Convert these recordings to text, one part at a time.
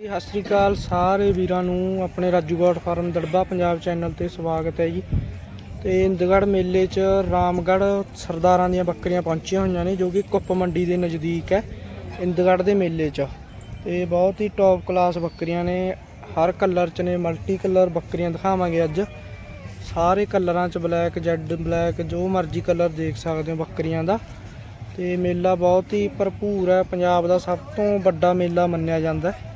ਜੀ, ਸਤਿ ਸ੍ਰੀ ਅਕਾਲ ਸਾਰੇ ਵੀਰਾਂ ਨੂੰ ਆਪਣੇ ਰਾਜੂਗੜ੍ਹ ਫਾਰਮ ਦੜਬਾ ਪੰਜਾਬ ਚੈਨਲ ਤੇ ਸਵਾਗਤ ਹੈ ਜੀ। ਤੇ ਇੰਦਗੜ੍ਹ ਮੇਲੇ 'ਚ ਰਾਮਗੜ੍ਹ ਸਰਦਾਰਾਂ ਦੀਆਂ ਬੱਕਰੀਆਂ ਪਹੁੰਚੀਆਂ ਹੋਈਆਂ ਨੇ ਜੋ ਕਿ ਕੁੱਪ ਮੰਡੀ ਦੇ ਨਜ਼ਦੀਕ ਹੈ ਇੰਦਗੜ੍ਹ ਦੇ ਮੇਲੇ 'ਚ। ਤੇ ਬਹੁਤ ਹੀ ਟੌਪ ਕਲਾਸ ਬੱਕਰੀਆਂ ਨੇ ਹਰ ਕਲਰ 'ਚ ਨੇ ਮਲਟੀ ਕਲਰ ਬੱਕਰੀਆਂ ਦਿਖਾਵਾਂਗੇ ਅੱਜ। ਸਾਰੇ ਕਲਰਾਂ 'ਚ ਬਲੈਕ ਜੈਡ ਬਲੈਕ ਜੋ ਮਰਜ਼ੀ ਕਲਰ ਦੇਖ ਸਕਦੇ ਹੋ ਬੱਕਰੀਆਂ ਦਾ। ਤੇ ਮੇਲਾ ਬਹੁਤ ਹੀ ਭਰਪੂਰ ਹੈ ਪੰਜਾਬ ਦਾ ਸਭ ਤੋਂ ਵੱਡਾ ਮੇਲਾ ਮੰਨਿਆ ਜਾਂਦਾ ਹੈ।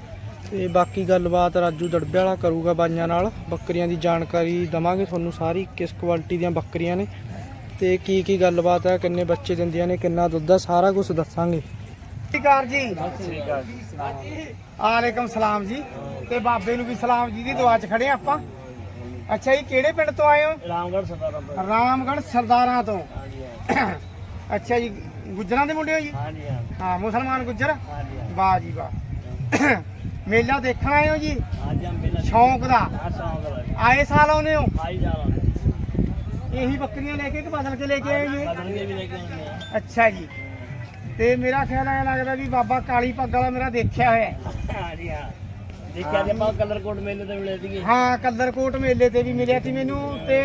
ਤੇ ਬਾਕੀ ਗੱਲਬਾਤ ਰਾਜੂ ਦੜਬੇ ਵਾਲਾ ਕਰੂਗਾ ਬਾਈਆਂ ਨਾਲ। ਬੱਕਰੀਆਂ ਦੀ ਜਾਣਕਾਰੀ ਦਵਾਂਗੇ ਤੁਹਾਨੂੰ ਸਾਰੀ ਕਿਸ ਕੁਆਲਿਟੀ ਦੀਆਂ ਬੱਕਰੀਆਂ ਨੇ। ਤੇ ਕੀ ਕੀ ਗੱਲਬਾਤ ਹੈ ਕਿੰਨੇ ਬੱਚੇ ਦਿੰਦੀਆਂ ਨੇ ਕਿੰਨਾ ਦੁੱਧ ਹੈ ਸਾਰਾ ਕੁਝ ਦੱਸਾਂਗੇ। ਸਤਿਕਾਰ ਜੀ। ਆਲੇਕਮ ਸਲਾਮ ਜੀ। ਤੇ ਬਾਬੇ ਨੂੰ ਵੀ ਸਲਾਮ ਜੀ ਦੀ ਦੁਆ 'ਚ ਖੜੇ ਆਪਾਂ। ਅੱਛਾ ਜੀ ਕਿਹੜੇ ਪਿੰਡ ਤੋਂ ਆਏ ਹੋ? ਰਾਮਗੜ੍ਹ ਸਰਦਾਰਾਂ ਤੋਂ। ਰਾਮਗੜ੍ਹ ਸਰਦਾਰਾਂ ਤੋਂ। ਅੱਛਾ ਜੀ ਗੁੱਜਰਾਂ ਦੇ ਮੁੰਡੇ ਹੋ ਜੀ? ਹਾਂ ਹਾਂ ਮੁਸਲਮਾਨ ਗੁੱਜਰ? ਵਾਹ ਜੀ ਵਾਹ। ਮੇਲਾ ਦੇਖਣ ਆਏ ਹੋ ਜੀ? ਅੱਜ ਆ ਮੇਲਾ ਸ਼ੌਂਕ ਦਾ। ਆਏ ਸਾਲ ਆਉਨੇ ਹੋ? ਆਈ ਜਾਵਾਂ ਇਹੀ ਬੱਕਰੀਆਂ ਲੈ ਕੇ ਕਿ ਬਦਲ ਕੇ ਲੈ ਕੇ ਆਏ ਜੀ? ਬਦਲਨੇ ਵੀ ਲੈ ਕੇ ਆਉਂਦੇ ਆ ਅੱਛਾ ਜੀ। ਤੇ ਮੇਰਾ ਖਿਆਲ ਐ ਲੱਗਦਾ ਵੀ ਬਾਬਾ ਕਾਲੀ ਪੱਗ ਵਾਲਾ ਮੇਰਾ ਦੇਖਿਆ ਹੋਇਆ ਹੈ। ਹਾਂਜੀ ਹਾਂ। ਦੇਖਿਆ ਜੇ ਆਪਾਂ ਕਲਰ ਕੋਡ ਮੇਲੇ ਤੇ ਮਿਲੇ ਸੀਗੇ। ਹਾਂ ਕਲਰਕੋਟ ਮੇਲੇ ਤੇ ਵੀ ਮਿਲਿਆ ਸੀ ਮੈਨੂੰ ਤੇ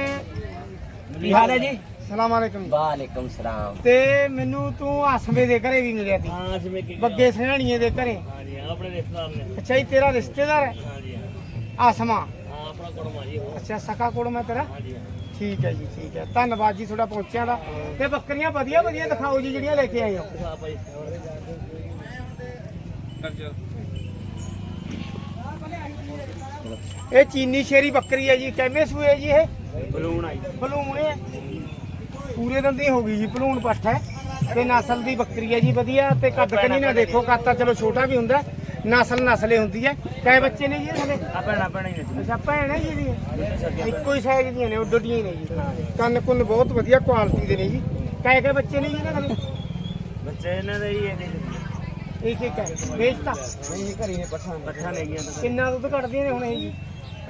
ਹਾਲ ਹੈ ਜੀ? ਸਲਾਮ ਅਲੈਕਮ। ਵਾਲੇਕਮ ਸਲਾਮ। ਤੇ ਮੈਨੂੰ ਤੂੰ ਆਸਮੇ ਦੇ ਘਰੇ ਵੀ ਮਿਲਿਆ ਸੀ ਹਾਂ ਜਿਵੇਂ ਕਿ ਬੱਗੇ ਸਹਿਣੀਏ ਦੇ ਘਰੇ। ਹਾਂਜੀ ਹਾਂ, ਆਪਣੇ ਰਿਸ਼ਤੇਦਾਰ ਨੇ। ਅੱਛਾ ਜੀ ਤੇਰਾ ਰਿਸ਼ਤੇਦਾਰ ਹੈ? ਹਾਂਜੀ ਹਾਂ। ਆਸਮਾ। ਹਾਂ ਆਪਣਾ ਕੁੜਮਾ ਜੀ ਉਹ ਅੱਛਾ ਸਕਾ ਮੈਂ ਤੇਰਾ? ਹਾਂਜੀ ਹਾਂ। ਠੀਕ ਹੈ ਜੀ ਠੀਕ ਹੈ। ਧੰਨਵਾਦ ਜੀ ਤੁਹਾਡਾ ਪਹੁੰਚਿਆ ਦਾ। ਤੇ ਬੱਕਰੀਆਂ ਵਧੀਆ ਵਧੀਆ ਦਿਖਾਓ ਜੀ ਜਿਹੜੀਆਂ ਲੈ ਕੇ ਆਏ ਹੋ। ਹਾਂ ਭਾਈ ਇਹ ਚੀਨੀ ਸ਼ੇਰੀ ਬੱਕਰੀ ਹੈ ਜੀ ਕਿਵੇਂ ਸੂਏ ਜੀ ਇਹ? ਬਲੂਨ ਆਈ। ਭਲੂਣ ਹੈ। ਪੂਰੇ ਦੰਦੀ ਹੋ ਗਈ ਜੀ ਭਲੂਣ ਪੱਠ ਹੈ। ਤੇ ਨਸਲ ਦੀ ਬੱਕਰੀ ਹੈ ਜੀ ਵਧੀਆ। ਤੇ ਕੱਦ ਕਨੀ ਨਾ ਦੇਖੋ ਕੱਦ ਤਾਂ ਚਲੋ ਛੋਟਾ ਵੀ ਹੁੰਦਾ ਨਸਲ ਨਸਲੇ ਹੁੰਦੀ ਹੈ। ਕਈ ਬੱਚੇ ਨੇ ਜੀ ਇਹਦੇ ਆਪਣਾ ਆਪਣਾ ਹੀ ਨੇ ਅੱਛਾ ਭੈਣ ਹੈ ਜੀ ਇਹਦੀਆਂ। ਇੱਕੋ ਹੀ ਸਾਈਜ਼ ਦੀਆਂ ਨੇ ਉੱਡਦੀਆਂ ਹੀ ਨੇ ਜੀ। ਕੰਨ ਕੁੰਨ ਬਹੁਤ ਵਧੀਆ ਕੁਆਲਿਟੀ ਦੇ ਨੇ ਜੀ। ਕਈ ਕਈ ਬੱਚੇ ਨੇ ਜੀ ਇਹਨਾਂ ਦੇ। ਬੱਚੇ ਇਹਨਾਂ ਦੇ ਹੀ ਇਹਦੇ ਇੱਕ ਇੱਕ ਹੈ। ਵੇਚਤਾ। ਨਹੀਂ ਘਰੀ ਨੇ ਪੱਠਾ ਪੱਠਾ ਲੈ ਗਿਆ ਕਿੰਨਾ ਦੁੱਧ ਕੱਢਦੀਆਂ ਨੇ ਹੁਣ ਇਹ ਜੀ?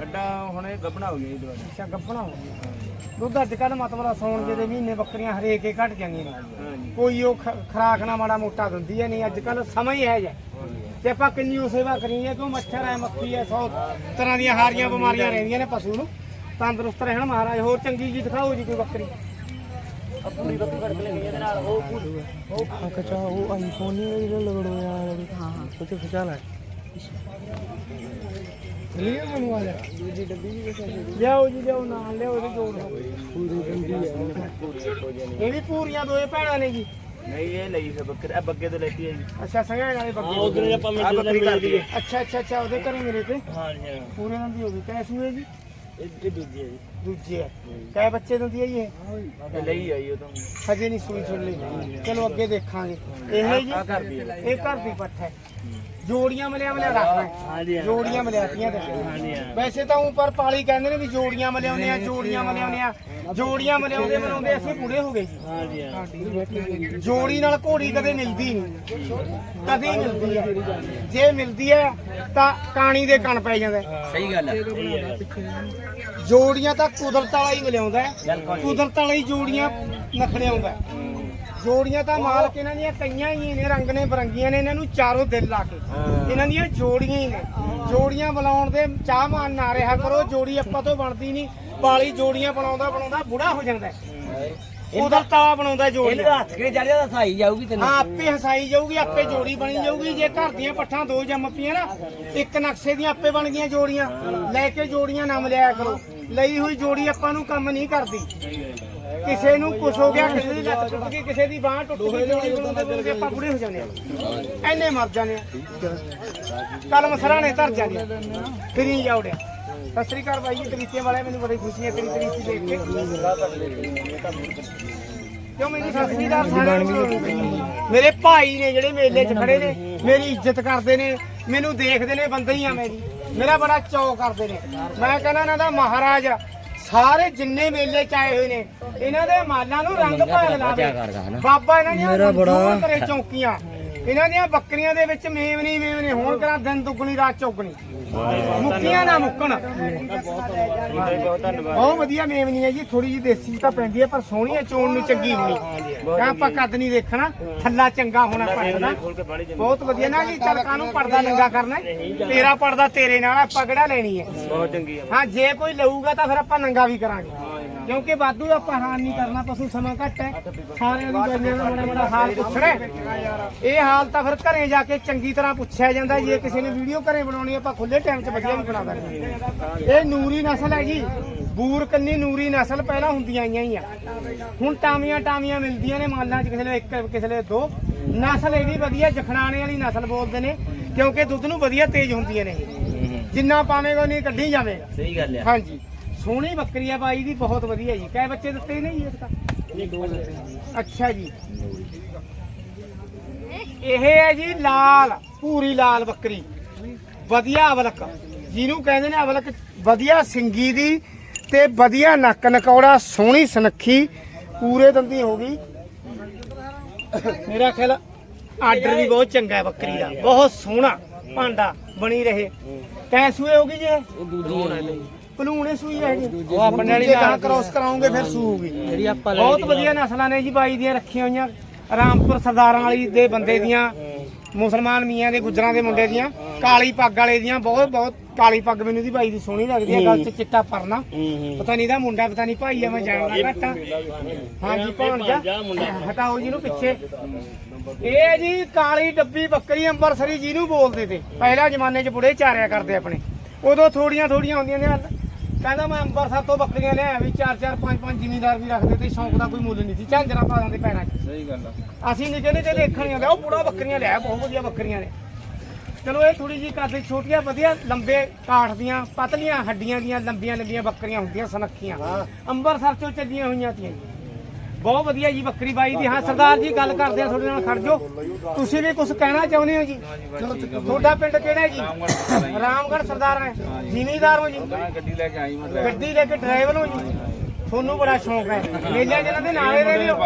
ਅੱਡਾ ਹੁਣ ਇਹ ਗੱਬਣਾ ਹੋ ਗਿਆ ਜੀ ਦੁਬਾਰਾ ਅੱਛਾ ਗੱਭਣਾ ਹੋ ਗਈ ਦੁੱਧ ਅੱਜ ਕੱਲ ਮਤਲਬ ਸੌਣ ਜੇ ਦੇ ਮਹੀਨੇ ਬੱਕਰੀਆਂ ਹਰੇਕ ਹੀ ਘਟ ਜਾਂਦੀਆਂ ਨੇ। ਹਾਂਜੀ। ਕੋਈ ਉਹ ਖੁਰਾਕ ਨਾ ਮਾੜਾ ਮੋਟਾ ਦਿੰਦੀ ਹੈ ਨਹੀਂ ਅੱਜ ਕੱਲ ਸਮਾਂ ਹੀ ਹੈ ਜੇ ਤੇ ਆਪਾਂ ਕਿੰਨੀ ਉਹ ਸੇਵਾ ਕਰੀਏ ਕਿਉਂ ਮੱਛਰ ਹੈ ਮੱਖੀ ਹੈ ਸੌ ਤਰ੍ਹਾਂ ਦੀਆਂ ਹਾਰੀਆਂ ਬਿਮਾਰੀਆਂ ਰਹਿੰਦੀਆਂ ਨੇ ਪਸ਼ੂ ਨੂੰ। ਤੰਦਰੁਸਤ ਰਹਿਣ ਮਹਾਰਾਜ ਹੋਰ ਚੰਗੀ ਜੀ ਦਿਖਾਓ ਜੀ ਕੋਈ ਬੱਕਰੀ। ਪੂਰੀ ਬੱਕਰੀ ਕੱਢ ਕੇ ਲੈ ਗਈ ਇਹਦੇ ਨਾਲ ਉਹ ਪੂਰੀ ਉਹ ਕਚਾ ਉਹ ਆਈਫੋਨ ਨਹੀਂ ਜਿਹੜਾ ਲਗੜੋ ਯਾਰ। ਹਾਂ ਹਾਂ। ਕੁਝ ਖਿਚਾ ਲੈ। ਲਿਆ ਮਨੂੰ ਆ ਜਾ। ਦੂਜੀ ਡੱਬੀ ਵੀ ਲਿਆਓ ਜੀ ਲਿਆਓ ਨਾਲ ਲਿਆਓ ਇਹਦੇ ਜੋੜ। ਪੂਰੀ ਡੰਡੀ ਹੈ ਇਹ ਵੀ ਪੂਰੀਆਂ ਦੋਏ ਭੈਣਾਂ ਨੇ ਜੀ। ਨਹੀਂ ਇਹ ਲਈ ਫਿਰ ਬੱਕਰੀ। ਆ ਬੱਗੇ ਤੋਂ ਲੈਤੀ ਹੈ ਜੀ ਅੱਛਾ ਸੰਘਿਆ ਵਾਲੇ ਹਾਂ ਬੱਗੇ ਉਧਰ ਆਪਾਂ ਮਿਲ ਦੇ ਮਿਲ ਦੀ ਅੱਛਾ ਅੱਛਾ ਅੱਛਾ ਉਹਦੇ ਘਰੇ ਮੇਰੇ ਤੇ। ਹਾਂ ਜੀ ਹਾਂ। ਪੂਰੇ ਨਾਲ ਦੀ ਹੋ ਗਈ। ਕੈਸੂ ਹੈ ਜੀ? ਇਹ ਇਹ ਦੂਜੀ ਹੈ ਜੀ। ਦੂਜੀ ਹੈ ਕੈ ਬੱਚੇ ਦਿੰਦੀ ਹੈ ਜੀ ਇਹ? ਇਹ ਲਈ ਆਈ ਉਹ ਤਾਂ। ਹਜੇ ਨਹੀਂ ਸੂਈ ਸੁਣ ਲਈ। ਚਲੋ ਅੱਗੇ ਦੇਖਾਂਗੇ। ਇਹ ਜੀ? ਇਹ ਘਰ ਦੀ ਪੱਠ ਹੈ। ਜੋੜੀਆਂ ਮਲਿਆ ਮਲਿਆ ਰੱਖਣਾ ਹਾਂ ਜੀ ਹਾਂ ਜੋੜੀਆਂ ਮਲਿਆਤੀਆਂ ਤੇ। ਹਾਂ ਜੀ ਹਾਂ ਵੈਸੇ ਤਾਂ ਉੱਪਰ ਪਾਲੀ ਕਹਿੰਦੇ ਨੇ ਵੀ ਜੋੜੀਆਂ ਮਲਿਆਉਂਦੇ ਆ ਜੋੜੀਆਂ ਮਲਿਆਉਂਦੇ ਆ। ਜੋੜੀਆਂ ਮਲਿਆਉਂਦੇ ਮਲਾਉਂਦੇ ਅਸੀਂ ਬੁੜੇ ਹੋ ਗਏ ਜੀ। ਹਾਂ ਜੀ ਹਾਂ। ਜੋੜੀ ਨਾਲ ਘੋੜੀ ਕਦੇ ਮਿਲਦੀ ਨਹੀਂ। ਕਦੇ ਹੀ ਮਿਲਦੀ ਹੈ ਜੇ ਮਿਲਦੀ ਹੈ ਤਾਂ ਕਾਣੀ ਦੇ ਕਣ ਪੈ ਜਾਂਦਾ। ਸਹੀ ਗੱਲ ਹੈ ਜੋੜੀਆਂ ਤਾਂ ਕੁਦਰਤ ਵਾਲਾ ਹੀ ਮਿਲਾਉਂਦਾ। ਹੈ ਕੁਦਰਤ ਵਾਲਾ ਹੀ ਜੋੜੀਆਂ ਨਖੜੇ ਆਉਂਦਾ। ਹੈ। ਜੋੜੀਆਂ ਤਾਂ ਮਾਲਕ ਇਹਨਾਂ ਦੀਆਂ ਕਈਆਂ ਹੀ ਨੇ ਰੰਗ ਨੇ ਬਰੰਗੀਆਂ ਨੇ ਇਹਨਾਂ ਨੂੰ ਚਾਰੋਂ ਦਿਲ ਲਾ ਕੇ। ਇਹਨਾਂ ਦੀਆਂ ਜੋੜੀਆਂ ਹੀ ਨੇ। ਜੋੜੀਆਂ ਬਣਾਉਣ ਦੇ ਚਾਹ ਮਾਨ ਨਾ ਰਿਹਾ ਕਰੋ ਜੋੜੀ ਆਪਾਂ ਤੋਂ ਬਣਦੀ ਨਹੀਂ। ਪਾਲੀ ਜੋੜੀਆਂ ਬਣਾਉਂਦਾ ਬਣਾਉਂਦਾ ਬੁੜਾ ਹੋ ਜਾਂਦਾ। ਕੁਦਰਤ ਵਾਲਾ ਬਣਾਉਂਦਾ ਜੋੜੀਆਂ। ਹੱਥ ਕੇ ਚੜਿਆ ਤਾਂ ਸਾਈ ਜਾਊਗੀ ਹਾਂ ਆਪੇ ਹਸਾਈ ਜਾਊਗੀ ਆਪੇ ਜੋੜੀ ਬਣੀ ਜਾਊਗੀ। ਜੇ ਘਰ ਦੀਆਂ ਪੱਠਾਂ ਦੋ ਜੰਮ ਪਈਆਂ ਨਾ ਇੱਕ ਨਕਸ਼ੇ ਦੀਆਂ ਆਪੇ ਬਣ ਗਈਆਂ ਜੋੜੀਆਂ। ਲੈ ਕੇ ਜੋੜੀਆਂ ਨਾ ਮਿਲਿਆ ਕਰੋ। ਲਈ ਹੋਈ ਜੋੜੀ ਆਪਾਂ ਨੂੰ ਕੰਮ ਨਹੀਂ ਕਰਦੀ। ਕਿਸੇ ਨੂੰ ਕੁਛ ਹੋ ਗਿਆ ਕਿਸੇ ਦੀ ਲੱਤ ਟੁੱਟ ਗਈ ਕਿਸੇ ਦੀ ਬਾਹ ਟੁੱਟ ਗਈ ਜੋੜੀ ਬਣਾਉਂਦੇ ਬਣਾਉਂਦੇ ਆਪਾਂ ਬੁੜੇ ਹੋ ਜਾਂਦੇ ਆ। ਐਨੇ ਮਰ ਜਾਂਦੇ ਆ। ਕਲਮ ਸਰਾਣੇ ਧਰ ਜਾਂਦੇ ਆ। ਫਿਰ ਹੀ ਜਾਉੜਿਆ ਸਤਿ ਸ੍ਰੀ ਅਕਾਲ ਬਾਈ ਜੀ ਤਰੀਕੇ ਵਾਲੇ ਮੈਨੂੰ ਬੜੀ ਖੁਸ਼ੀ ਹੈ ਤੇਰੀ ਤਰੀਕੀ ਦੇਖ ਕੇ। ਕਿਉਂ ਮੈਨੂੰ ਸਤਿ ਸ੍ਰੀ ਅਕਾਲ ਸਾਰਿਆਂ ਨੂੰ ਮੇਰੇ ਭਾਈ ਨੇ ਜਿਹੜੇ ਮੇਲੇ 'ਚ ਖੜੇ ਨੇ ਮੇਰੀ ਇੱਜ਼ਤ ਕਰਦੇ ਨੇ ਮੈਨੂੰ ਦੇਖਦੇ ਨੇ ਬੰਦੇ ਹੀ ਆ ਮੇਰੀ। ਮੇਰਾ ਬੜਾ ਚਾਅ ਕਰਦੇ ਨੇ। ਮੈਂ ਕਹਿੰਦਾ ਇਹਨਾਂ ਦਾ ਮਹਾਰਾਜ ਸਾਰੇ ਜਿੰਨੇ ਮੇਲੇ 'ਚ ਆਏ ਹੋਏ ਨੇ ਇਹਨਾਂ ਦੇ ਮਾਲਾਂ ਨੂੰ ਰੰਗ ਭਾਗ ਲਾਵੇ। ਬਾਬਾ ਇਹਨਾਂ ਦੀਆਂ ਮੇਰਾ ਬੜਾ ਕਰੇ ਚੌਕੀਆਂ। ਇਹਨਾਂ ਦੀਆਂ ਬੱਕਰੀਆਂ ਦੇ ਵਿੱਚ ਮੇਵਨੀ ਮੇਵਨੀ ਹੋਣ ਕਰਾਂ ਦਿਨ ਦੁੱਗਣੀ ਰਾਤ ਚੌਗਣੀ। ਮੁੱਕੀਆਂ ਨਾ ਮੁੱਕਣ। ਬਹੁਤ ਵਧੀਆ ਮੇਵਨੀ ਹੈ ਜੀ ਥੋੜੀ ਜੀ ਦੇਸੀ ਤਾਂ ਪੈਂਦੀ ਹੈ ਪਰ ਸੋਹਣੀ ਹੈ ਚੋਣ ਨੂੰ ਚੰਗੀ ਹੋਣੀ। ਤਾਂ ਆਪਾਂ ਕੱਦ ਨਹੀਂ ਦੇਖਣਾ ਥੱਲਾ ਚੰਗਾ ਹੋਣਾ ਪੜਦਾ ਬਹੁਤ ਵਧੀਆ। ਨਾ ਜੀ ਚੱਲ ਕਾਨੂੰ ਪੜਦਾ ਨੰਗਾ ਕਰਨਾ ਹੈ? ਤੇਰਾ ਪੜਦਾ ਤੇਰੇ ਨਾਲ ਆਪਾਂ ਕਿਹੜਾ ਲੈਣੀ ਹੈ। ਬਹੁਤ ਚੰਗੀ ਆ। ਹਾਂ ਜੇ ਕੋਈ ਲਊਗਾ ਤਾਂ ਫਿਰ ਆਪਾਂ ਨੰਗਾ ਵੀ ਕਰਾਂਗੇ। ਕਿਉਂਕਿ ਵਾਧੂ ਆਪਾਂ ਹਾਲ ਨਹੀਂ ਕਰਨਾ ਪਸ਼ੂ ਸਮਾਂ ਘੱਟ ਹੈ। ਸਾਰਿਆਂ ਦੀ ਗੱਲਾਂ ਦਾ ਬੜਾ ਬੜਾ ਹਾਲ ਪੁੱਛਣਾ ਹੈ। ਇਹ ਹਾਲ ਤਾਂ ਫਿਰ ਘਰੇ ਜਾ ਕੇ ਚੰਗੀ ਤਰ੍ਹਾਂ ਪੁੱਛਿਆ ਜਾਂਦਾ ਜੇ ਕਿਸੇ ਨੇ ਵੀਡੀਓ ਘਰੇ ਬਣਾਉਣੀ ਆਪਾਂ ਖੁੱਲੇ ਟਾਈਮ 'ਚ ਵਧੀਆ ਵੀ ਬਣਾ ਦਾਂਗੇ। ਇਹ ਨੂਰੀ ਨਸਲ ਹੈ ਜੀ। ਬੂਰ ਕੰਨੀ ਨੂਰੀ ਨਸਲ ਪਹਿਲਾਂ ਹੁੰਦੀਆਂ ਆਈਆਂ ਹੀ ਆ। ਹੁਣ ਟਾਮੀਆਂ ਟਾਮੀਆਂ ਮਿਲਦੀਆਂ ਨੇ ਮਾਲਾਂ 'ਚ ਕਿਸੇ ਨੇ ਇੱਕ ਕਿਸੇ ਨੇ ਦੋ। ਨਸਲ ਇਹ ਵੀ ਵਧੀਆ ਜਖਣਾਣੇ ਵਾਲੀ ਨਸਲ ਬੋਲਦੇ ਨੇ ਕਿਉਂਕਿ ਦੁੱਧ ਨੂੰ ਵਧੀਆ ਤੇਜ਼ ਹੁੰਦੀਆਂ ਨੇ। ਜਿੰਨਾ ਪਾਵੇਗਾ ਉਨੀ ਕੱਢੀ ਜਾਵੇਗਾ। ਸਹੀ ਗੱਲ ਆ। ਹਾਂਜੀ। ਸੋਹਣੀ ਬੱਕਰੀ ਆ ਬਾਈ ਦੀ ਬਹੁਤ ਵਧੀਆ ਜੀ। ਕੈ ਬੱਚੇ ਦਿੱਤੇ ਨੇ ਜੀ ਇਸ ਦਾ ਅੱਛਾ ਜੀ। ਇਹ ਹੈ ਜੀ ਲਾਲ ਪੂਰੀ ਲਾਲ ਬੱਕਰੀ। ਵਧੀਆ ਅਵਲਕ। ਜਿਹਨੂੰ ਕਹਿੰਦੇ ਨੇ ਅਵਲਕ ਵਧੀਆ ਸਿੰਗੀ ਦੀ ਤੇ ਵਧੀਆ ਨੱਕ ਨਕੌੜਾ ਸੋਹਣੀ ਸੁਨੱਖੀ ਪੂਰੇ ਦੰਦੀ ਹੋ ਗਈ। ਮੇਰਾ ਖਿਆਲ ਆਰਡਰ ਵੀ ਬਹੁਤ ਚੰਗਾ ਹੈ ਬੱਕਰੀ ਦਾ। ਬਹੁਤ ਸੋਹਣਾ ਭਾਂਡਾ ਬਣੀ ਰਹੇ। ਕੈ ਸੂਏ ਹੋਗੀ ਜੀ ਇਹ? ਭਲੂਣੇ ਸੂਈ ਹੈ ਜੀ ਉਹ ਆਪਣੇ ਵਾਲੀ ਜੇ ਨਾਲ ਕ੍ਰੋਸ ਕਰਾਉਂਗੇ ਫਿਰ ਸੂਗੀ ਜਿਹੜੀ ਆਪਾਂ ਲੈ ਬਹੁਤ ਵਧੀਆ ਨਸਲਾਂ ਨੇ ਜੀ ਬਾਈ ਦੀਆਂ ਰੱਖੀਆਂ ਹੋਈਆਂ। ਰਾਮਪੁਰ ਸਰਦਾਰਾਂ ਵਾਲੀ ਦੇ ਬੰਦੇ ਦੀਆਂ ਮੁਸਲਮਾਨ ਮੀਆਂ ਦੇ ਗੁੱਜਰਾਂ ਦੇ ਮੁੰਡੇ ਦੀਆਂ ਕਾਲੀ ਪੱਗ ਵਾਲੇ ਦੀਆਂ ਬਹੁਤ ਬਹੁਤ ਕਾਲੀ ਪੱਗ ਮੈਨੂੰ ਦੀ ਬਾਈ ਦੀ ਸੋਹਣੀ ਲੱਗਦੀ ਹੈ ਗੱਲ 'ਚ ਚਿੱਟਾ ਪਰਨਾ। ਪਤਾ ਨਹੀਂ ਦਾ ਮੁੰਡਾ ਪਤਾ ਨਹੀਂ ਭਾਈ ਆ। ਮੈਂ ਜਾਣਦਾ ਘੱਟ। ਹਾਂਜੀ ਭਾਣਜਾ ਹਟਾਓ ਜੀ ਨੂੰ ਪਿੱਛੇ। ਇਹ ਜੀ ਕਾਲੀ ਡੱਬੀ ਬੱਕਰੀ ਅੰਬਰਸਰੀ ਜਿਹਨੂੰ ਬੋਲਦੇ ਤੇ। ਪਹਿਲਾ ਜ਼ਮਾਨੇ 'ਚ ਬੁੜੇ ਚਾਰਿਆ ਕਰਦੇ ਆਪਣੇ। ਉਦੋਂ ਥੋੜੀਆਂ ਥੋੜੀਆਂ ਹੁੰਦੀਆਂ ਨੇ ਕਹਿੰਦਾ ਮੈਂ ਅੰਬਰਸਰ ਤੋਂ ਬੱਕਰੀਆਂ ਲਿਆਇਆ ਵੀ ਚਾਰ ਚਾਰ ਪੰਜ ਪੰਜ ਜ਼ਿਮੀਂਦਾਰ ਵੀ ਰੱਖਦੇ ਤੇ ਸ਼ੌਂਕ ਦਾ ਕੋਈ ਮੁੱਲ ਨਹੀਂ ਸੀ। ਝਾਂਜਰਾ ਪਾ ਦਿੰਦੇ ਪੈਰਾਂ 'ਚ ਸਹੀ ਗੱਲ ਆ। ਅਸੀਂ ਨਿੱਕੇ ਨਿੱਕੇ ਦੇਖਣ ਨਹੀਂ ਆਉਂਦੇ ਉਹ ਬੁੜਾ ਬੱਕਰੀਆਂ ਲਿਆ ਬਹੁਤ ਵਧੀਆ ਬੱਕਰੀਆਂ ਨੇ। ਚਲੋ ਇਹ ਥੋੜੀ ਜੀ ਕਰਦੇ ਛੋਟੀਆਂ ਵਧੀਆ ਲੰਬੇ ਕਾਠ ਦੀਆਂ ਪਤਲੀਆਂ ਹੱਡੀਆਂ ਦੀਆਂ ਲੰਬੀਆਂ ਲੰਬੀਆਂ ਬੱਕਰੀਆਂ ਹੁੰਦੀਆਂ ਸੁਨੱਖੀਆਂ। ਅੰਬਰਸਰ ਚੋਂ ਚੱਲੀਆਂ ਹੋਈਆਂ ਜੀ ਬਹੁਤ ਵਧੀਆ ਜੀ ਬੱਕਰੀ ਬਾਈ ਦੀ। ਹਾਂ ਸਰਦਾਰ ਜੀ ਗੱਲ ਕਰਦੇ ਆ ਤੁਹਾਡੇ ਨਾਲ ਖੜ ਜਾਓ। ਤੁਸੀਂ ਵੀ ਕੁਝ ਕਹਿਣਾ ਚਾਹੁੰਦੇ ਹੋ ਜੀ? ਤੁਹਾਡਾ ਪਿੰਡ ਕਿਹੜਾ ਹੈ ਜੀ? ਰਾਮਗੜ੍ਹ ਸਰਦਾਰ ਹੈ। ਜ਼ਿਮੀਦਾਰ ਹੋ ਜੀ। ਗੱਡੀ ਲੈ ਕੇ ਆਈ ਮੈਂ ਗੱਡੀ ਲੈ ਕੇ ਡਰਾਈਵਰ ਹੋ ਜੀ। ਤੁਹਾਨੂੰ ਬੜਾ ਸ਼ੌਂਕ ਹੈ। ਮੇਲਿਆਂ ਜਿਹਨਾਂ ਦੇ ਨਾਲੇ ਰਹਿੰਦੇ ਹੋ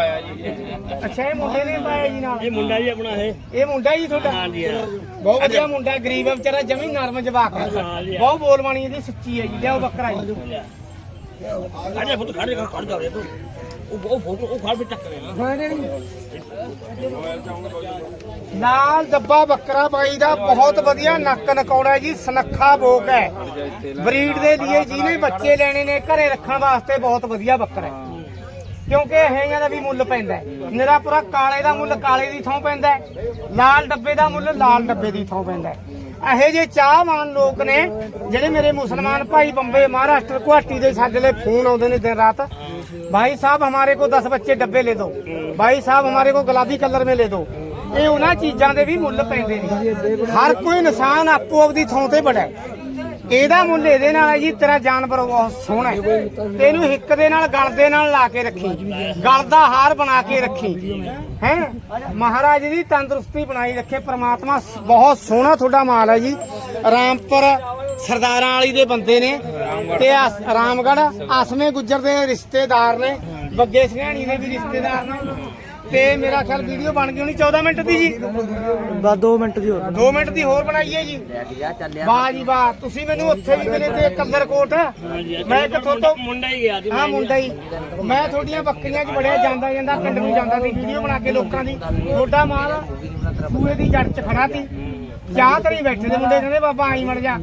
ਅੱਛਾ ਇਹ ਮੁੰਡੇ ਨੇ ਪਾਇਆ ਜੀ ਨਾਲ? ਇਹ ਮੁੰਡਾ ਜੀ ਆਪਣਾ ਇਹ। ਇਹ ਮੁੰਡਾ ਜੀ ਤੁਹਾਡਾ? ਹਾਂ ਬਹੁਤ ਵਧੀਆ ਮੁੰਡਾ ਗਰੀਬ ਹੈ ਵਿਚਾਰਾ ਜਮੀ ਨਰਮ ਜਵਾਕ ਹੈ। ਬਹੁਤ ਬੋਲਬਾਣੀ ਇਹਦੀ ਸੱਚੀ ਹੈ ਜੀ। ਲਿਆਓ ਬੱਕਰਾ ਜੀ। ਖੜੇ ਫੋਟੋ ਖੜੇ ਖੜ ਜਾ ਰੇ ਤੂੰ। ਉਹ ਫੋਟੋ ਉਹ ਖੜ ਵੀ ਟੱਕਰੇ ਨਾ ਲਾਲ ਬੱਕਰਾ ਬਾਈ ਦਾ ਬਹੁਤ ਵਧੀਆ ਨੱਕ ਨਕੌੜਾ ਜੀ, ਸਨੱਖਾ ਬੋਕ ਹੈ। ਬਰੀਡ ਦੇ ਲਈ ਜਿਹਨੇ ਬੱਚੇ ਲੈਣੇ ਨੇ, ਘਰੇ ਰੱਖਣ ਵਾਸਤੇ ਬਹੁਤ ਵਧੀਆ ਬੱਕਰਾ ਹੈ। ਕਿਉਂਕਿ ਇਹਨਾਂ ਦਾ ਵੀ ਮੁੱਲ ਪੈਂਦਾ ਹੈ। ਪੂਰਾ ਕਾਲੇ ਦਾ ਮੁੱਲ ਕਾਲੇ ਦੀ ਥਾਂ ਪੈਂਦਾ ਲਾਲ ਡੱਬੇ ਦਾ ਮੁੱਲ ਲਾਲ ਡੱਬੇ ਦੀ ਥਾਂ ਪੈਂਦਾ ਇਹੋ ਜਿਹੇ ਚਾਹਵਾਨ ਲੋਕ ਨੇ, ਜਿਹੜੇ ਮੇਰੇ ਮੁਸਲਮਾਨ ਭਾਈ ਬੰਬੇ ਮਹਾਰਾਸ਼ਟਰ ਗੁਹਾਟੀ ਦੇ ਸਾਡੇ ਲਈ ਫੋਨ ਆਉਂਦੇ ਨੇ ਦਿਨ ਰਾਤ। भाई साहब हमारे को 10 बच्चे डब्बे ले दो भाई साहब हमारे को गुलाबी कलर में ले दो ਇਹ ਉਹਨਾਂ ਚੀਜ਼ਾਂ ਦੇ ਵੀ ਮੁੱਲ ਪੈਂਦੇ ਨੇ ਹਰ ਕੋਈ ਇਨਸਾਨ ਆਪੋ ਆਪਦੀ ਥਾਂ ਤੇ ਬੜਾ ਹੈ। ਇਹਦਾ ਮੁੱਲ ਇਹਦੇ ਨਾਲ ਹੈ ਜੀ ਤੇਰਾ ਜਾਨਵਰ ਬਹੁਤ ਸੋਹਣਾ ਹੈ ਤੈਨੂੰ ਹਿੱਕ ਦੇ ਨਾਲ ਗਲ ਦੇ ਨਾਲ ਲਾ ਕੇ ਰੱਖੀ ਗਲ ਦਾ ਹਾਰ ਬਣਾ ਕੇ ਰੱਖੀ ਹੈ ਮਹਾਰਾਜ ਦੀ ਤੰਦਰੁਸਤੀ ਬਣਾਈ ਰੱਖੇ ਪ੍ਰਮਾਤਮਾ ਸ- ਬਹੁਤ ਸੋਹਣਾ ਤੁਹਾਡਾ ਮਾਲ ਹੈ ਜੀ ਰਾਮਪੁਰ ਸਰਦਾਰਾਂ ਵਾਲੀ ਦੇ ਬੰਦੇ ਨੇ। ਤੇ ਰਾਮਗੜ੍ਹ ਆਸਮੇ ਗੁੱਜਰ ਦੇ ਰਿਸ਼ਤੇਦਾਰ ਨੇ ਬੱਗੇ ਸਿੰਘਾਣੀ ਦੇ ਵੀ ਰਿਸ਼ਤੇਦਾਰ ਨੇ। ਤੇ ਮੇਰਾ ਖਿਆਲ ਵੀਡੀਓ ਬਣ ਗਈ ਹੋਣੀ 14 ਮਿੰਟ ਦੀ ਜੀ। ਬਸ 2 ਮਿੰਟ ਦੀ ਹੋਰ। 2 ਮਿੰਟ ਦੀ ਹੋਰ ਬਣਾਈਏ ਜੀ। ਵਾਹ ਜੀ ਵਾਹ ਤੁਸੀਂ ਮੈਨੂੰ ਉੱਥੇ ਵੀ ਮਿਲੇ ਤੇ ਕਲਰ ਕੋਟ ਮੈਂ ਇੱਕ ਤੁਹਾਡਾ ਮੁੰਡਾ ਹੀ ਗਿਆ ਸੀ। ਹਾਂ ਮੁੰਡਾ ਹੀ। ਮੈਂ ਤੁਹਾਡੀਆਂ ਬੱਕਰੀਆਂ 'ਚ ਬੜਿਆ ਜਾਂਦਾ ਜਾਂਦਾ ਪਿੰਡ ਨੂੰ ਜਾਂਦਾ ਸੀ ਵੀਡੀਓ ਬਣਾ ਕੇ ਲੋਕਾਂ ਦੀ। ਤੁਹਾਡਾ ਮਾਲ ਸੂਏ ਦੀ ਜੜ 'ਚ ਖੜਾ ਸੀ। ਚਾਹ ਤਰੀ ਬੈਠੇ ਦੇ ਮੁੰਡੇ ਕਹਿੰਦੇ, ਬਾਬਾ ਆਈ ਮੜ ਜਾ।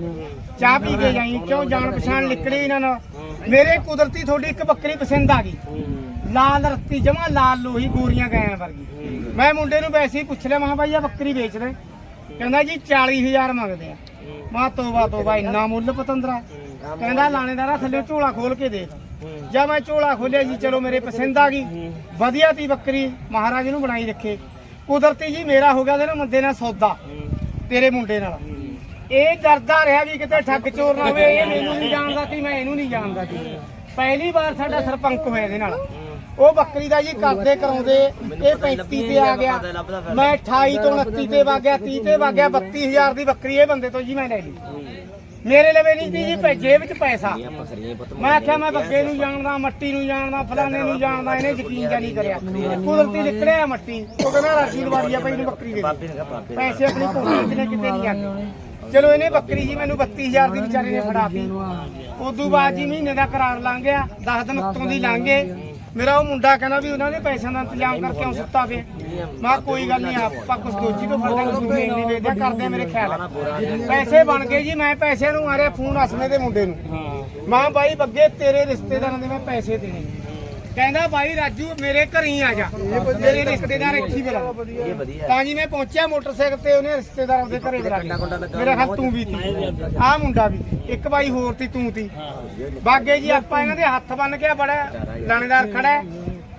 ਚਾਹ ਪੀ ਕੇ ਜਾਈ, ਕਿਉਂ ਜਾਣ ਪਛਾਣ ਨਿਕਲੀ ਇਹਨਾਂ ਨਾਲ? ਮੇਰੇ ਕੁਦਰਤੀ ਤੁਹਾਡੀ ਇੱਕ ਬੱਕਰੀ ਪਸੰਦ ਆ ਗਈ। ਲਾਲ ਰੱਤੀ ਜਮਾ ਲਾਲ ਲੋਹੀ ਗੋਰੀਆਂ ਗਾਇਆਂ ਵਰਗੀ। ਮੈਂ ਮੁੰਡੇ ਨੂੰ ਵੈਸੇ ਹੀ ਪੁੱਛ ਲਿਆ, ਮੈਂ ਭਾਈ ਆ ਬੱਕਰੀ ਵੇਚ ਦੇ। ਕਹਿੰਦਾ, ਜੀ 40000 ਮੰਗਦੇ ਆ। ਮਾ ਤੋਬਾ ਤੋਬਾ, ਇੰਨਾ ਮੁੱਲ ਪਤੰਦਰਾ। ਕਹਿੰਦਾ ਲਾਣੇਦਾਰਾ ਥੱਲੇ ਝੋਲਾ ਖੋਲ ਕੇ ਦੇਖ। ਜਦ ਮੈਂ ਝੋਲਾ ਖੋਲਿਆ ਜੀ, ਚਲੋ ਮੇਰੇ ਪਸੰਦ ਆ ਗਈ। ਵਧੀਆ ਤੀ ਬੱਕਰੀ, ਮਹਾਰਾਜ ਨੂੰ ਬਣਾਈ ਰੱਖੇ। ਕੁਦਰਤੀ ਜੀ, ਮੇਰਾ ਹੋ ਗਿਆ ਤੇ ਨਾ ਮੁੰਡੇ ਨਾਲ ਸੌਦਾ। ਤੇਰੇ ਮੁੰਡੇ ਨਾਲ। ਇਹ ਡਰਦਾ ਰਿਹਾ ਵੀ ਕਿਤੇ ਠੱਗ ਚੋਰ ਨਾ ਹੋਵੇ, ਇਹ ਮੈਨੂੰ ਨਹੀਂ ਜਾਣਦਾ ਸੀ, ਮੈਂ ਇਹਨੂੰ ਨਹੀਂ ਜਾਣਦਾ ਸੀ। ਪਹਿਲੀ ਵਾਰ ਸਾਡਾ ਸਰਪੰਚ ਹੋਇਆ ਇਹਦੇ ਨਾਲ। ਉਹ ਬੱਕਰੀ ਦਾ ਜੀ ਕਰਦੇ ਕਰਾਉਂਦੇ, ਇਹ 35 ਤੇ ਆ ਗਿਆ। ਮੈਂ 28 ਤੋਂ 29 ਤੇ ਵਗ ਗਿਆ 30 ਤੇ ਵਗ ਗਿਆ 32000 ਦੀ ਬੱਕਰੀ ਇਹ ਬੰਦੇ ਤੋਂ ਜੀ ਮੈਂ ਲੈ ਲਈ। ਮੇਰੇ ਲਵੇ ਨਹੀਂ ਸੀ ਜੀ ਪੈ- ਜੇਬ ਵਿੱਚ ਪੈਸਾ। ਮੈਂ ਆਖਿਆ ਮੈਂ ਬੱਗੇ ਨੂੰ ਜਾਣਦਾ ਮੱਟੀ ਨੂੰ ਜਾਣਦਾ ਫਲਾਣੇ ਨੂੰ ਜਾਣਦਾ ਇਹਨੇ ਯਕੀਨ ਜਾਂ ਨਹੀਂ ਕਰਿਆ। ਕੁਦਰਤੀ ਨਿਕਲਿਆ ਮੱਟੀ। ਉਹ ਕਹਿੰਦਾ ਰਾਜੀ ਲਵਾੜੀ ਆ ਪਈ ਨੂੰ ਬੱਕਰੀ ਦੇ ਦੇ। ਪੈਸੇ ਆਪਣੀ ਕੋਠੀ ਨੇ ਕਿਤੇ ਨਹੀਂ ਜਾਂਦੇ। ਚਲੋ ਇਹਨੇ ਬੱਕਰੀ ਜੀ ਮੈਨੂੰ 32000 ਦੀ ਵਿਚਾਰੇ ਨੇ ਫੜਾਤੀ। ਉਦੋਂ ਬਾਅਦ ਜੀ ਮਹੀਨੇ ਦਾ ਕਰਾਰ ਲੰਘ ਗਿਆ 10 ਦਿਨ ਉੱਤੋਂ ਦੀ ਲੰਘ ਗਏ। ਮੇਰਾ ਉਹ ਮੁੰਡਾ ਕਹਿੰਦਾ ਵੀ ਉਹਨਾਂ ਨੇ ਪੈਸਿਆਂ ਦਾ ਇੰਤਜ਼ਾਮ ਕਰਕੇ ਕਿਉਂ ਸੁੱਤਾ ਪਿਆ? ਮੈਂ ਕਿਹਾ, ਕੋਈ ਗੱਲ ਨਹੀਂ, ਆਪਾਂ ਕੁਛ ਦੋਜੀ ਤੋਂ ਫੜਦੇ ਕੁਝ ਨਹੀਂ ਨਹੀਂ ਵੇਚਦੇ ਕਰਦੇ ਮੇਰੇ ਖਿਆਲ। ਪੈਸੇ ਬਣ ਗਏ ਜੀ, ਮੈਂ ਪੈਸੇ ਨੂੰ ਮਾਰਿਆ, ਫੋਨ ਅਸਮੇ ਦੇ ਮੁੰਡੇ ਨੂੰ। ਮਾਂ ਬਾਈ ਬੱਗੇ ਤੇਰੇ ਰਿਸ਼ਤੇਦਾਰਾਂ ਦੇ ਮੈਂ ਪੈਸੇ ਦੇਣੇ। ਕਹਿੰਦਾ ਬਾਈ ਰਾਜੂ ਮੇਰੇ ਘਰ ਹੀ ਆ ਜਾ। ਮੇਰੇ ਰਿਸ਼ਤੇਦਾਰ ਇੱਥੇ ਹੀ ਮਿਲਾ ਤਾਂ ਜੀ ਮੈਂ ਪਹੁੰਚਿਆ ਮੋਟਰਸਾਈਕਲ ਤੇ ਉਹਨੇ ਰਿਸ਼ਤੇਦਾਰਾਂ ਦੇ ਘਰੇ ਬੁਲਾ ਲਿਆ। ਮੇਰਾ ਖਿਆਲ ਤੂੰ ਵੀ ਤੀ ਆਹ ਮੁੰਡਾ ਵੀ। ਇੱਕ ਬਾਈ ਹੋਰ ਤੀ ਤੂੰ ਤੀ ਬਾਗੇ ਜੀ ਆਪਾਂ ਇਹਨਾਂ ਦੇ ਹੱਥ ਬੰਨ ਕੇ ਬੜਾ ਲਾਣੇਦਾਰ ਖੜਾ ਹੈ।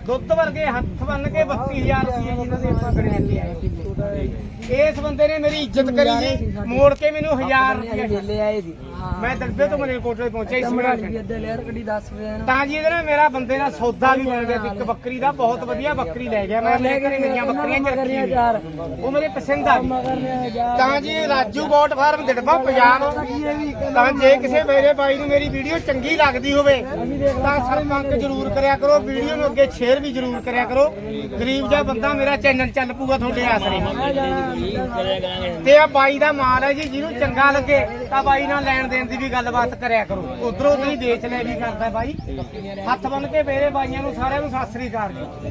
ਦੁੱਧ ਵਰਗੇ ਹੱਥ ਬੰਨ ਕੇ 32000 ਰੁਪਏ ਇਹਨਾਂ ਦੇ ਆਪਾਂ ਗਣੇ ਕੇ ਆਏ ਇਸ ਬੰਦੇ ਨੇ ਮੇਰੀ ਇੱਜ਼ਤ ਕਰੀ ਜੀ। ਮੋੜ ਕੇ ਮੈਨੂੰ 1000 ਰੁਪਏ ਲੈ ਆਏ ਸੀ। ਮੈਂ ਦਰਬੇ ਤੋਂ ਮਲੇਰਕੋਟਲੇ ਪਹੁੰਚਿਆ ਇਸ ਮੇਰਾ ਅੱਧੇ ਲੇਅਰ ਗੱਡੀ 10 ਵਜੇ ਨੂੰ। ਤਾਂ ਜੀ ਇਹਦੇ ਨਾਲ ਮੇਰਾ ਬੰਦੇ ਦਾ ਸੌਦਾ ਵੀ ਬਣ ਗਿਆ ਇੱਕ ਬੱਕਰੀ ਦਾ ਬਹੁਤ ਵਧੀਆ ਬੱਕਰੀ ਲੈ ਗਿਆ ਮੈਂ। ਲੈ ਕੇ ਮੇਰੀਆਂ ਬੱਕਰੀਆਂ ਚ ਰੱਖੀ ਹੋਈ। ਯਾਰ ਉਹ ਮੇਰੇ ਪਸੰਦ ਆ ਗਈ ਤਾਂ ਜੀ ਰਾਜੂ ਗੋਟ ਫਾਰਮ ਦਿੜਬਾ ਪੰਜਾਬ। ਤਾਂ ਜੇ ਕਿਸੇ ਮੇਰੇ ਬਾਈ ਨੂੰ ਮੇਰੀ ਵੀਡੀਓ ਚੰਗੀ ਲੱਗਦੀ ਹੋਵੇ ਤਾਂ ਸਰਪੰਚ ਜਰੂਰ ਕਰਿਆ ਕਰੋ। ਵੀਡੀਓ ਨੂੰ ਅੱਗੇ ਸ਼ੇਅਰ ਵੀ ਜਰੂਰ ਕਰਿਆ ਕਰੋ। ਗਰੀਬ ਜਿਹਾ ਬੰਦਾ ਮੇਰਾ ਚੈਨਲ ਚੱਲ ਪੂਗਾ ਤੁਹਾਡੇ ਆਸਰੇ। ਤੇ ਆ ਬਾਈ ਦਾ ਮਾਲ ਹੈ ਜੀ ਜਿਹਨੂੰ ਚੰਗਾ ਲੱਗੇ ਤਾਂ ਬਾਈ ਨਾਲ ਲੈਣ ਦੇਣ ਦੀ ਵੀ ਗੱਲਬਾਤ ਕਰਿਆ ਕਰੋ। ਉਧਰੋਂ ਤੁਸੀਂ ਹੀ ਵੇਚ ਲੈ ਵੀ ਕਰਦਾ ਬਾਈ। ਹੱਥ ਬੰਨ ਕੇ ਮੇਰੇ ਬਾਈਆਂ ਨੂੰ ਸਾਰਿਆਂ ਨੂੰ ਸਤਿ ਸ੍ਰੀ ਅਕਾਲ ਜੀ।